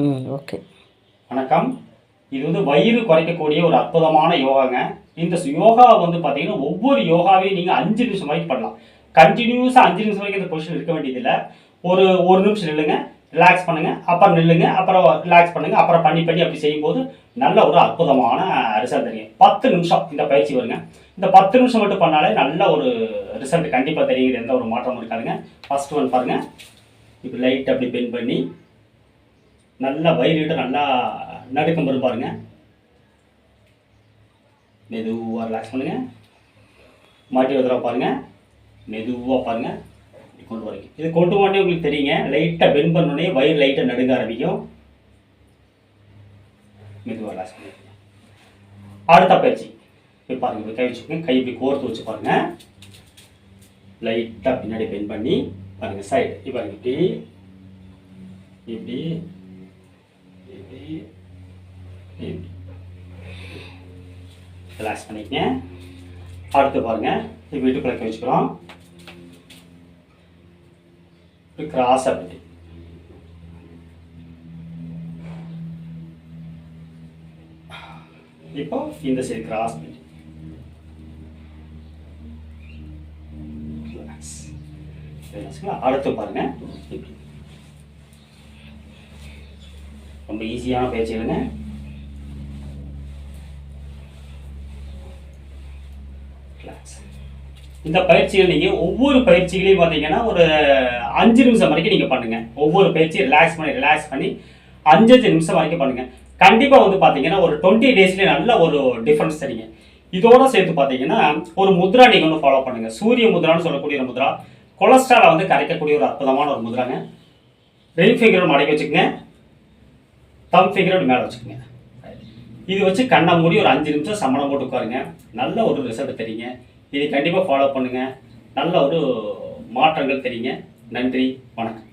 Okay. வணக்கம். இது வந்து வயிறு குறைக்கக்கூடிய ஒரு அற்புதமான யோகாங்க. இந்த யோகா வந்து பார்த்தீங்கன்னா ஒவ்வொரு யோகாவையும் நீங்கள் அஞ்சு நிமிஷம் வரைக்கும் பண்ணலாம். கண்டினியூஸாக அஞ்சு நிமிஷம் வரைக்கும் இந்த பொசிஷன் இருக்க வேண்டியதில்லை. ஒரு ஒரு நிமிஷம் நில்லுங்க ரிலாக்ஸ் பண்ணுங்க அப்புறம் நில்லுங்க அப்புறம் ரிலாக்ஸ் பண்ணுங்க அப்புறம் பண்ணி பண்ணி அப்படி செய்யும்போது நல்ல ஒரு அற்புதமான ரிசல்ட் தெரியும். பத்து நிமிஷம் இந்த பயிற்சி வருங்க. இந்த பத்து நிமிஷம் மட்டும் பண்ணாலே நல்ல ஒரு ரிசல்ட் கண்டிப்பாக தெரியுங்கிற எந்த ஒரு மாற்றமும் இருக்காதுங்க. ஃபர்ஸ்ட் ஒன் பாருங்க. இப்போ லைட் அப்படி பென் பண்ணி நல்லா வயிறுகிட்ட நல்லா நடுக்கம் வரும் பாருங்க. மெதுவாக ரிலாக்ஸ் பண்ணுங்க. மாட்டி ஒரு தடவை பாருங்க. மெதுவாக பாருங்க. கொண்டு வரீங்க. இது கொண்டு மாட்டே உங்களுக்கு தெரியுங்க. லைட்டாக பென் பண்ணோடனே வயிறு லைட்டாக நடுங்க ஆரம்பிக்கும். மெதுவாக ரிலாக்ஸ் பண்ணுங்க. அடுத்த பயிற்சி. இப்போ பாருங்க இப்போ கை வச்சுக்கோங்க. கை இப்படி கோர்த்து வச்சு பாருங்க. லைட்டாக பின்னாடி பென் பண்ணி பாருங்க சைடு இப்போ இப்படி இப்படி. ரிலாக்ஸ் பண்ணிக்கங்க அடுத்து பாருங்க. இப்போ வீட்டுக்குள்ள வச்சுக்கிறோம். கிராஸ் அப்படி இப்போ இந்த சைடு கிராஸ் பண்ணி அடுத்து பாருங்க. இப்படி ரொம்ப ஈஸியான பயிற்சிகளுங்க ரிலாக்ஸ் இந்த பயிற்சிகள் நீங்கள் ஒவ்வொரு பயிற்சிகளையும் பார்த்தீங்கன்னா ஒரு அஞ்சு நிமிஷம் வரைக்கும் நீங்கள் பண்ணுங்கள் ஒவ்வொரு பயிற்சியும் ரிலாக்ஸ் பண்ணி ரிலாக்ஸ் பண்ணி அஞ்சு அஞ்சு நிமிஷம் வரைக்கும் பண்ணுங்கள் கண்டிப்பாக வந்து பார்த்தீங்கன்னா ஒரு டுவெண்ட்டி டேஸ்லேயே நல்ல ஒரு டிஃப்ரென்ஸ் தெரியுங்க இதோட சேர்த்து பார்த்தீங்கன்னா ஒரு முத்ரா நீங்கள் ஒன்று ஃபாலோ பண்ணுங்கள் சூரிய முத்ரான்னு சொல்லக்கூடிய ஒரு முத்ரா. கொலஸ்ட்ராலை வந்து கரைக்கக்கூடிய ஒரு அற்புதமான ஒரு முத்ராங்க. ரெயின் ஃபிங்கர் மடக்கி வச்சுக்கோங்க. தம் ஃபிங்கரோட மேலே வச்சுக்கோங்க. இது வச்சு கண்ணை மூடி ஒரு அஞ்சு நிமிஷம் சம்மணம் போட்டு உட்காருங்க. நல்ல ஒரு ரிசல்ட் தெரியுங்க. இதை கண்டிப்பாக ஃபாலோ பண்ணுங்கள் நல்ல ஒரு மாற்றங்கள் தெரியுங்க. நன்றி. வணக்கம்.